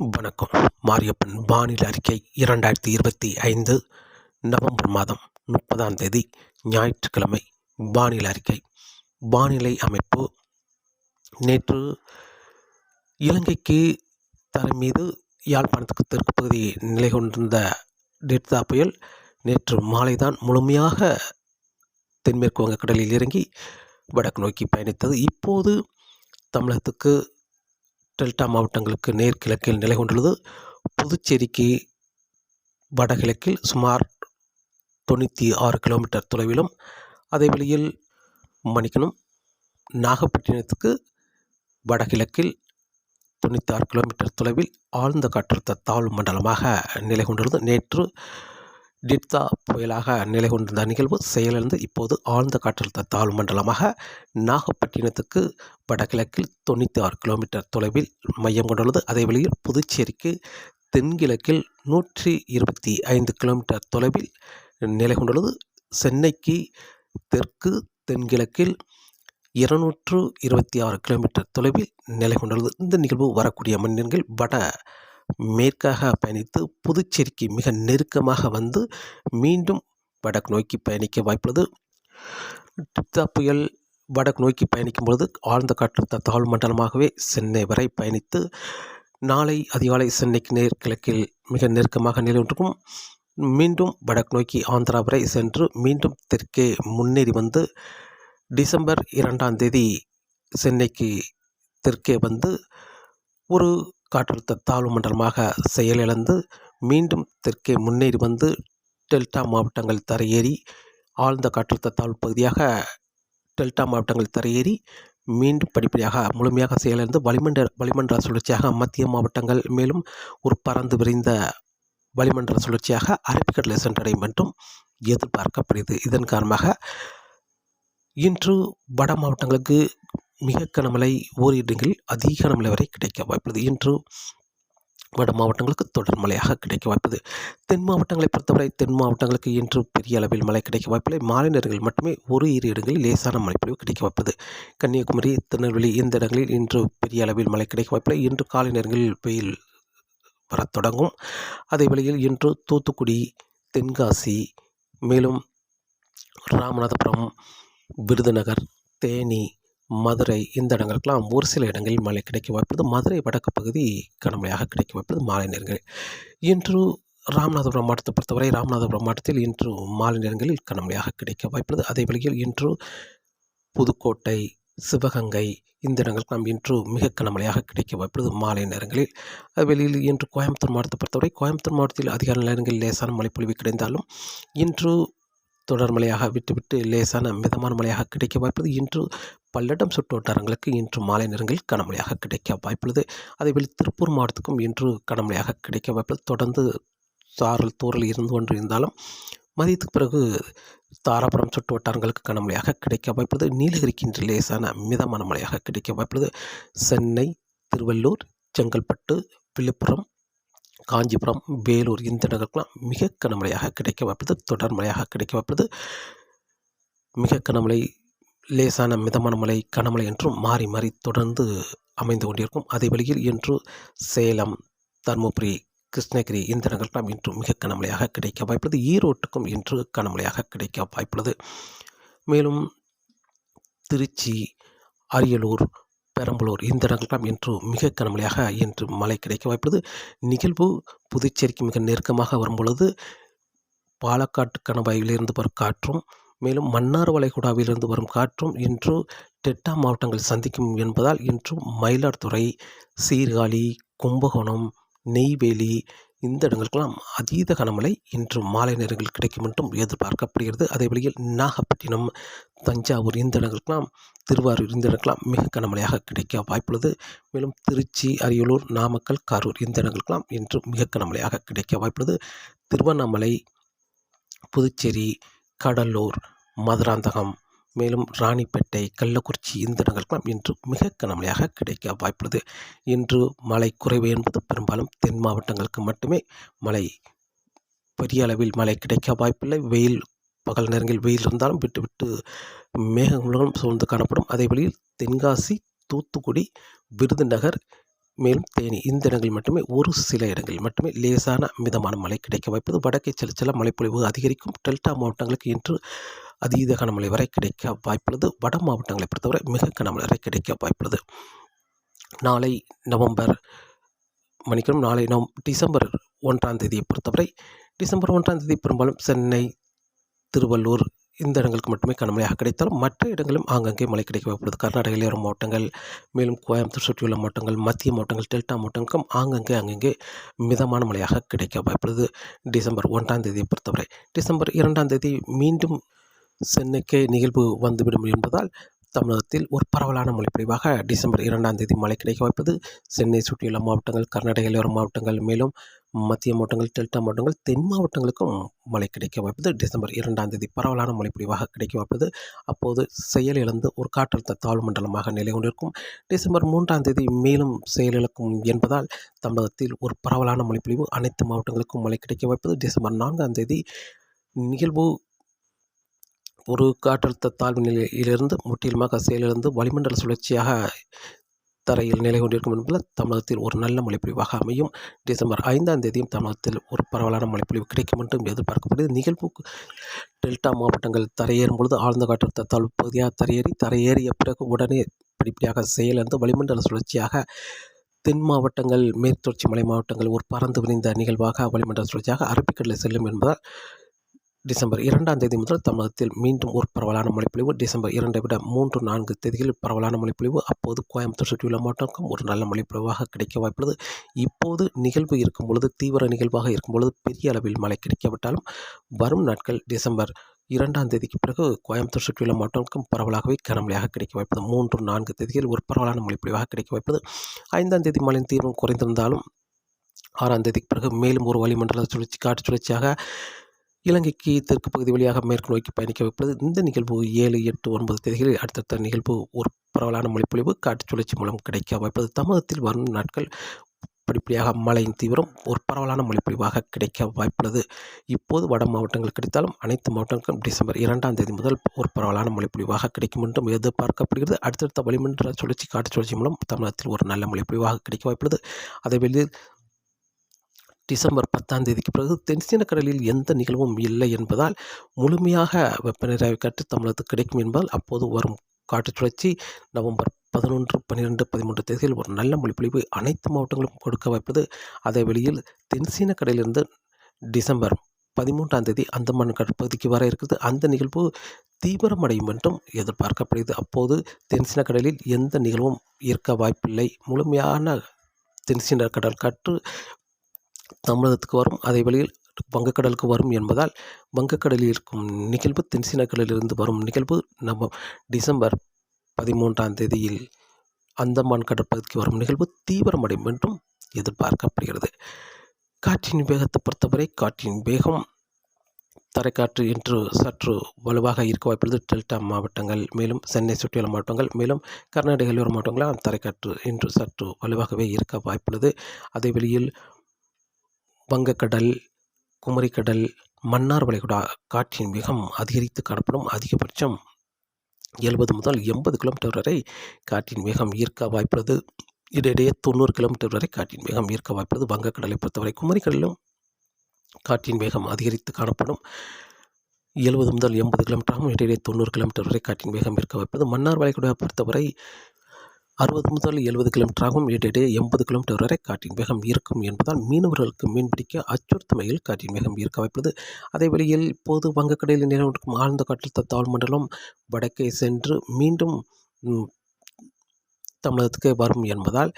வணக்கம். மாரியப்பன் வானிலை அறிக்கை இரண்டாயிரத்தி இருபத்தி ஐந்து நவம்பர் மாதம் முப்பதாம் தேதி ஞாயிற்றுக்கிழமை. வானிலை அறிக்கை. வானிலை அமைப்பு. நேற்று இலங்கைக்கு தரை மீது யாழ்ப்பாணத்துக்கு தெற்கு பகுதி நிலை கொண்டிருந்த டெட்தா புயல் நேற்று மாலைதான் முழுமையாக தென்மேற்கு வங்கக்கடலில் இறங்கி வடக்கு நோக்கி பயணித்தது. இப்போது தமிழகத்துக்கு டெல்டா மாவட்டங்களுக்கு நேர்கிழக்கில் நிலை கொண்டுள்ளது. புதுச்சேரிக்கு வடகிழக்கில் சுமார் தொண்ணூற்றி ஆறு கிலோமீட்டர் தொலைவிலும் அதே வழியில் மணிக்கணும் நாகப்பட்டினத்துக்கு வடகிழக்கில் தொண்ணூற்றி ஆறு கிலோமீட்டர் தொலைவில் ஆழ்ந்த காற்றழுத்த தாழ்வு மண்டலமாக நிலை கொண்டுள்ளது. நேற்று டிட்தா புயலாக நிலை கொண்டிருந்த நிகழ்வு செயலிழந்து இப்போது ஆழ்ந்த காற்றழுத்த தாழ்வு மண்டலமாக நாகப்பட்டினத்துக்கு வடகிழக்கில் தொண்ணூற்றி ஆறு கிலோமீட்டர் தொலைவில் மையம் கொண்டுள்ளது. அதே வழியில் புதுச்சேரிக்கு தென்கிழக்கில் நூற்றி இருபத்தி ஐந்து கிலோமீட்டர் தொலைவில் நிலை கொண்டுள்ளது. சென்னைக்கு தெற்கு தென்கிழக்கில் இருநூற்று இருபத்தி ஆறு கிலோமீட்டர் தொலைவில் நிலை கொண்டுள்ளது. இந்த நிகழ்வு வரக்கூடிய மனிதர்கள் வட மேற்காக பயணித்து புதுச்சேரிக்கு மிக நெருக்கமாக வந்து மீண்டும் வடக்கு நோக்கி பயணிக்க வாய்ப்புள்ளது. டிப்தா புயல் வடக்கு நோக்கி பயணிக்கும் பொழுது ஆழ்ந்த காற்றழுத்த தாழ்வு மண்டலமாகவே சென்னை வரை பயணித்து நாளை அதிகாலை சென்னைக்கு நேர்கிழக்கில் மிக நெருக்கமாக நிலவொன்றுக்கும் மீண்டும் வடக்கு நோக்கி ஆந்திரா வரை சென்று மீண்டும் தெற்கே முன்னேறி வந்து டிசம்பர் இரண்டாம் தேதி சென்னைக்கு தெற்கே வந்து ஒரு காற்றழுத்த தாழ்வு மண்டலமாக செயலிழந்து மீண்டும் தெற்கே முன்னேறி வந்து டெல்டா மாவட்டங்கள் தரையேறி ஆழ்ந்த காற்றழுத்த தாழ்வு பகுதியாக டெல்டா மாவட்டங்கள் தரையேறி மீண்டும் படிப்படியாக முழுமையாக செயலிழந்து வளிமண்டல வளிமண்டல சுழற்சியாக மத்திய மாவட்டங்கள் மேலும் ஒரு பறந்து விரிந்த வளிமண்டல சுழற்சியாக அரபிக்கடலை சென்றடையும் என்றும் எதிர்பார்க்கப்படுகிறது. இதன் காரணமாக இன்று வட மாவட்டங்களுக்கு மிக கனமழை ஓரிடங்களில் அதிக கனமழை வரை கிடைக்க வாய்ப்புள்ளது. இன்று வட மாவட்டங்களுக்கு தொடர் மழையாக கிடைக்க வாய்ப்பது தென் மாவட்டங்களை பொறுத்தவரை தென் மாவட்டங்களுக்கு இன்று பெரிய அளவில் மழை கிடைக்க வாய்ப்பில்லை. மாலை நேரங்களில் மட்டுமே ஒரு இரு இடங்களில் லேசான மழைப்பொழிவு கிடைக்க வாய்ப்பது கன்னியாகுமரி திருநெல்வேலி இந்த இடங்களில் இன்று பெரிய அளவில் மழை கிடைக்க வாய்ப்பில்லை. இன்று காலை நேரங்களில் வெயில் வரத் தொடங்கும். அதே வேளையில் இன்று தூத்துக்குடி தென்காசி மேலும் ராமநாதபுரம் விருதுநகர் தேனி மதுரை இந்த இடங்களுக்கெல்லாம் ஒரு சில இடங்களில் மழை கிடைக்க வாய்ப்புள்ளது. மதுரை வடக்கு பகுதி கனமழையாக கிடைக்க வாய்ப்புள்ளது. மாலை நேரங்களில் இன்று ராமநாதபுரம் மாவட்டத்தை பொறுத்தவரை ராமநாதபுரம் மாவட்டத்தில் இன்று மாலை நேரங்களில் கனமழையாக கிடைக்க வாய்ப்புள்ளது. அதே வழியில் இன்று புதுக்கோட்டை சிவகங்கை இந்த இடங்களுக்கு நாம் இன்று மிக கனமழையாக கிடைக்க வாய்ப்புள்ளது. மாலை நேரங்களில் வெளியில் இன்று கோயம்புத்தூர் மாவட்டத்தை பொறுத்தவரை கோயம்புத்தூர் மாவட்டத்தில் அதிகார நேரங்களில் லேசான மழைப்பொழிவு கிடைந்தாலும் இன்று தொடர் மழையாக விட்டுவிட்டு லேசான மிதமான மழையாக கிடைக்க வாய்ப்புள்ளது. இன்று பல்லடம் சுற்று வட்டாரங்களுக்கு இன்று மாலை நேரங்களில் கனமழையாக கிடைக்க வாய்ப்புள்ளது. அதேபோல் திருப்பூர் மாவட்டத்துக்கும் இன்று கனமழையாக கிடைக்க வாய்ப்புள்ளது. தொடர்ந்து சாரல் தூரல் இருந்து கொண்டு இருந்தாலும் மதியத்துக்கு பிறகு தாராபுரம் சுற்று வட்டாரங்களுக்கு கனமழையாக கிடைக்க வாய்ப்புள்ளது. நீலகிரிக்கு இன்று லேசான மிதமான மழையாக கிடைக்க வாய்ப்புள்ளது. சென்னை திருவள்ளூர் செங்கல்பட்டு விழுப்புரம் காஞ்சிபுரம் வேலூர் இந்த இடங்களுக்கெல்லாம் மிக கனமழையாக கிடைக்க வாய்ப்பது தொடர் மழையாக கிடைக்க வாய்ப்பது மிக கனமழை லேசான மிதமான மழை கனமழை என்றும் மாறி மாறி தொடர்ந்து அமைந்து கொண்டிருக்கும். அதே வழியில் இன்று சேலம் தருமபுரி கிருஷ்ணகிரி இந்த இடங்களுக்கெல்லாம் இன்று மிக கனமழையாக கிடைக்க வாய்ப்புள்ளது. ஈரோட்டுக்கும் இன்று கனமழையாக கிடைக்க வாய்ப்புள்ளது. மேலும் திருச்சி அரியலூர் பெரம்பலூர் இந்த இடங்கள்லாம் இன்று மிக கனமழையாக இன்று மழை கிடைக்க வாய்ப்புள்ளது. நிகழ்வு புதுச்சேரிக்கு மிக நெருக்கமாக வரும்பொழுது பாலக்காட்டு கணவாயிலிருந்து வரும் காற்றும் மேலும் மன்னார் வளைகுடாவிலிருந்து வரும் காற்றும் இன்று டெட்டா மாவட்டங்கள் சந்திக்கும் என்பதால் இன்று மயிலாடுதுறை சீர்காழி கும்பகோணம் நெய்வேலி இந்த இடங்களுக்கெல்லாம் அதீத கனமழை இன்று மாலை நேரங்கள் கிடைக்கும் என்றும் எதிர்பார்க்கப்படுகிறது. அதே வழியில் நாகப்பட்டினம் தஞ்சாவூர் இந்த இடங்களுக்கெல்லாம் திருவாரூர் இந்த இடங்களுக்கெல்லாம் மிக கனமழையாக கிடைக்க வாய்ப்புள்ளது. மேலும் திருச்சி அரியலூர் நாமக்கல் கரூர் இந்த இடங்களுக்கெல்லாம் இன்று மிக கனமழையாக கிடைக்க வாய்ப்புள்ளது. திருவண்ணாமலை புதுச்சேரி கடலூர் மதுராந்தகம் மேலும் ராணிப்பேட்டை கள்ளக்குறிச்சி இந்த இடங்களுக்கெல்லாம் இன்று மிக கனமழையாக கிடைக்க வாய்ப்புள்ளது. இன்று மழை குறைவு என்பது பெரும்பாலும் தென் மாவட்டங்களுக்கு மட்டுமே மழை பெரிய அளவில் மழை கிடைக்க வாய்ப்பில்லை. வெயில் பகல் நேரங்களில் வெயில் இருந்தாலும் விட்டு விட்டு மேகங்களும் சூழ்ந்து காணப்படும். அதே வழியில் தென்காசி தூத்துக்குடி விருதுநகர் மேலும் தேனி இந்த இடங்களில் மட்டுமே ஒரு சில இடங்களில் மட்டுமே லேசான மிதமான மழை கிடைக்க வாய்ப்பது வடக்கே சில சில மழைப்பொழிவு அதிகரிக்கும். டெல்டா மாவட்டங்களுக்கு இன்று அதீத கனமழை வரை கிடைக்க வாய்ப்புள்ளது. வட மாவட்டங்களை பொறுத்தவரை மிக கனமழை வரை கிடைக்க வாய்ப்புள்ளது. நாளை நவம்பர் மணிக்கணும் நாளை நவம் டிசம்பர் ஒன்றாம் தேதியை பொறுத்தவரை டிசம்பர் ஒன்றாம் தேதி பெரும்பாலும் சென்னை திருவள்ளூர் இந்த இடங்களுக்கு மட்டுமே கனமழையாக கிடைத்தாலும் மற்ற இடங்களும் ஆங்காங்கே மழை கிடைக்க வாய்ப்புள்ளது. கர்நாடக இளையோர மாவட்டங்கள் மேலும் கோயம்புத்தூர் சுற்றியுள்ள மாவட்டங்கள் மத்திய மாவட்டங்கள் டெல்டா மாவட்டங்களுக்கும் ஆங்காங்கே அங்கங்கே மிதமான மழையாக கிடைக்க வாய்ப்புள்ளது. டிசம்பர் ஒன்றாம் தேதியை பொறுத்தவரை டிசம்பர் இரண்டாம் தேதி மீண்டும் சென்னைக்கே நிகழ்வு வந்துவிடும் என்பதால் தமிழகத்தில் ஒரு பரவலான மொழிப்பிரிவாக டிசம்பர் இரண்டாம் தேதி மழை கிடைக்க வாய்ப்பது. சென்னை சுற்றியுள்ள மாவட்டங்கள் கர்நாடக இளையோர மாவட்டங்கள் மேலும் மத்திய மாவட்டங்கள் டெல்டா மாவட்டங்கள் தென் மாவட்டங்களுக்கும் மழை கிடைக்க வாய்ப்பது டிசம்பர் இரண்டாம் தேதி பரவலான மழைப்பொழிவாக கிடைக்க வாய்ப்பது. அப்போது செயலிழந்து ஒரு காற்றழுத்த தாழ்வு மண்டலமாக நிலை கொண்டிருக்கும். டிசம்பர் மூன்றாம் தேதி மேலும் செயலிழக்கும் என்பதால் தமிழகத்தில் ஒரு பரவலான மழைப்பொழிவு அனைத்து மாவட்டங்களுக்கும் மழை கிடைக்க வாய்ப்பது. டிசம்பர் நான்காம் தேதி நிகழ்வு ஒரு காற்றழுத்த தாழ்வு நிலையிலிருந்து முற்றிலுமாக செயலிழந்து வளிமண்டல சுழற்சியாக தரையில் நிலை கொண்டிருக்கும் என்பதால் தமிழகத்தில் ஒரு நல்ல மழைப்பொழிவாக அமையும். டிசம்பர் ஐந்தாம் தேதியும் தமிழகத்தில் ஒரு பரவலான மழைப்பொழிவு கிடைக்கும் என்றும் எதிர்பார்க்கப்படுகிறது. நிகழ்வு டெல்டா மாவட்டங்கள் தரையேறும் பொழுது ஆழ்ந்த காற்றழுத்த தாழ்வு பகுதியாக தரையேறி தரையேறிய பிறகு உடனே படிப்படியாக செயலிழந்து வளிமண்டல சுழற்சியாக தென் மாவட்டங்கள் மேற்தொடர்ச்சி மலை மாவட்டங்கள் ஒரு பறந்து விரிந்த நிகழ்வாக வளிமண்டல சுழற்சியாக அரபிக்கடலில் செல்லும் என்பதால் டிசம்பர் இரண்டாம் தேதி முதல் தமிழகத்தில் மீண்டும் ஒரு பரவலான மழைப்பொழிவு. டிசம்பர் இரண்டை விட மூன்று நான்கு தேதிகளில் பரவலான மழைப்பொழிவு. அப்போது கோயம்புத்தூர் சுற்றியுள்ள மாவட்டங்களுக்கும் ஒரு நல்ல மழைப்பொழிவாக கிடைக்க வாய்ப்புள்ளது. இப்போது நிகழ்வு இருக்கும் பொழுது தீவிர நிகழ்வாக இருக்கும் பொழுது பெரிய அளவில் மழை கிடைக்காவிட்டாலும் வரும் நாட்கள் டிசம்பர் இரண்டாம் தேதிக்கு பிறகு கோயம்புத்தூர் சுற்றியுள்ள மாவட்டங்களுக்கும் பரவலாகவே கனமழையாக கிடைக்க வாய்ப்பது மூன்று நான்கு தேதிகளில் ஒரு பரவலான மழைப்பொழிவாக கிடைக்க வாய்ப்பது ஐந்தாம் தேதி மழையின் தீவிரம் குறைந்திருந்தாலும் ஆறாம் தேதிக்கு பிறகு மேலும் ஒரு வளிமண்டல சுழற்சி காற்று சுழற்சியாக இலங்கைக்கு தெற்கு பகுதி வழியாக மேற்கு நோக்கி பயணிக்க வைப்பது இந்த நிகழ்வு ஏழு எட்டு ஒன்பது தேதிகளில் அடுத்தடுத்த நிகழ்வு. ஒரு பரவலான மொழிப்பொழிவு காற்று சுழற்சி மூலம் கிடைக்க வைப்பது தமிழகத்தில் வரும் நாட்கள் படிப்படியாக மழையின் தீவிரம் ஒரு பரவலான மொழிப்பொழிவாக கிடைக்க வாய்ப்புள்ளது. இப்போது வட மாவட்டங்கள் கிடைத்தாலும் அனைத்து மாவட்டங்களுக்கும் டிசம்பர் இரண்டாம் தேதி முதல் ஒரு பரவலான மொழிப்பொழிவாக கிடைக்கும் என்றும் எதிர்பார்க்கப்படுகிறது. அடுத்தடுத்த வளிமண்டல சுழற்சி காற்று சுழற்சி மூலம் தமிழகத்தில் ஒரு நல்ல மொழிப்பொழிவாக கிடைக்க வாய்ப்புள்ளது. அதே வெளியில் டிசம்பர் பத்தாம் தேதிக்கு பிறகு தென்சீன கடலில் எந்த நிகழ்வும் இல்லை என்பதால் முழுமையாக வெப்பநிலை காற்று தமிழகத்துக்கு கிடைக்கும் என்பதால் அப்போது வரும் காற்று சுழற்சி நவம்பர் பதினொன்று பன்னிரெண்டு பதிமூன்று தேதியில் ஒரு நல்ல மொழிப்பொழிவு அனைத்து மாவட்டங்களும் கொடுக்க வைப்பது அதே வெளியில் தென்சீன கடலிலிருந்து டிசம்பர் பதிமூன்றாம் தேதி அந்தமான் கடற்பகுதிக்கு வர இருக்கிறது அந்த நிகழ்வு தீவிரமடையும் என்றும் எதிர்பார்க்கப்படுகிறது. அப்போது தென்சீன கடலில் எந்த நிகழ்வும் இருக்க வாய்ப்பில்லை. முழுமையான தென்சீன கடல் காற்று தமிழகத்துக்கு வரும். அதே வழியில் வங்கக்கடலுக்கு வரும் என்பதால் வங்கக்கடலில் இருக்கும் நிகழ்வு தென்சீனக்கடலிலிருந்து வரும் நிகழ்வு நம்ம டிசம்பர் பதிமூன்றாம் தேதியில் அந்தமான் கடற்பகுதிக்கு வரும் நிகழ்வு தீவிரமடையும் என்றும் எதிர்பார்க்கப்படுகிறது. காற்றின் வேகத்தை பொறுத்தவரை காற்றின் வேகம் தரைக்காற்று இன்று சற்று வலுவாக இருக்க வாய்ப்புள்ளது. டெல்டா மாவட்டங்கள் மேலும் சென்னை சுற்றியுள்ள மாவட்டங்கள் மேலும் கர்நாடக எல்லோர மாவட்டங்களாம் தரைக்காற்று இன்று சற்று வலுவாகவே இருக்க வாய்ப்புள்ளது. அதே வெளியில் வங்கக்கடல் குமரிக்கடல் மன்னார் வளைகுடா காற்றின் வேகம் அதிகரித்து காணப்படும் அதிகபட்சம் எழுபது முதல் எண்பது கிலோமீட்டர் வரை காற்றின் வேகம் ஈர்க்க வாய்ப்புள்ளது. இடையிடையே தொண்ணூறு கிலோமீட்டர் வரை காற்றின் வேகம் ஈர்க்க வாய்ப்புள்ளது. வங்கக்கடலை பொறுத்தவரை குமரிக்கடலிலும் காற்றின் வேகம் அதிகரித்து காணப்படும். எழுபது முதல் எண்பது கிலோமீட்டராகவும் இடையிடையே தொண்ணூறு கிலோமீட்டர் வரை காற்றின் வேகம் இருக்க வைப்பது மன்னார் வளைகுடா பொறுத்தவரை அறுபது முதல் எழுபது கிலோமீட்டர் ஆகும் இடையிடையே எண்பது கிலோமீட்டர் வரை காற்றின் வேகம் இருக்கும் என்பதால் மீனவர்களுக்கு மீன்பிடிக்க அச்சுறுத்தும் வகையில் காற்றின் வேகம் இருக்க வைப்பது அதே வழியில் இப்போது வங்கக்கடலில் நிலவிருக்கும் ஆழ்ந்த காற்றழுத்த தாழ் மண்டலம் வடக்கே சென்று மீண்டும் தமிழகத்துக்கு வரும் என்பதால்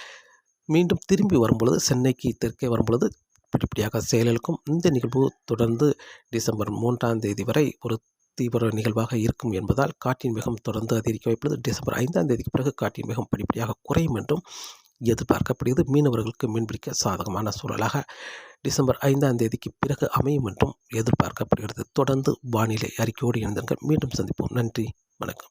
மீண்டும் திரும்பி வரும்பொழுது சென்னைக்கு தெற்கே வரும்பொழுது படிப்படியாக செயலிழக்கும். இந்த நிகழ்வு தொடர்ந்து டிசம்பர் மூன்றாம் தேதி வரை ஒரு தீவிர நிகழ்வாக இருக்கும் என்பதால் காற்றின் வேகம் தொடர்ந்து அதிகரிக்க வைப்பது டிசம்பர் ஐந்தாம் தேதிக்கு பிறகு காற்றின் வேகம் படிப்படியாக குறையும் என்றும் எதிர்பார்க்கப்படுகிறது. மீனவர்களுக்கு மீன்பிடிக்க சாதகமான சூழலாக டிசம்பர் ஐந்தாம் தேதிக்கு பிறகு அமையும் என்றும் எதிர்பார்க்கப்படுகிறது. தொடர்ந்து வானிலை அறிக்கையோடு இணைந்தங்கள் மீண்டும் சந்திப்போம். நன்றி. வணக்கம்.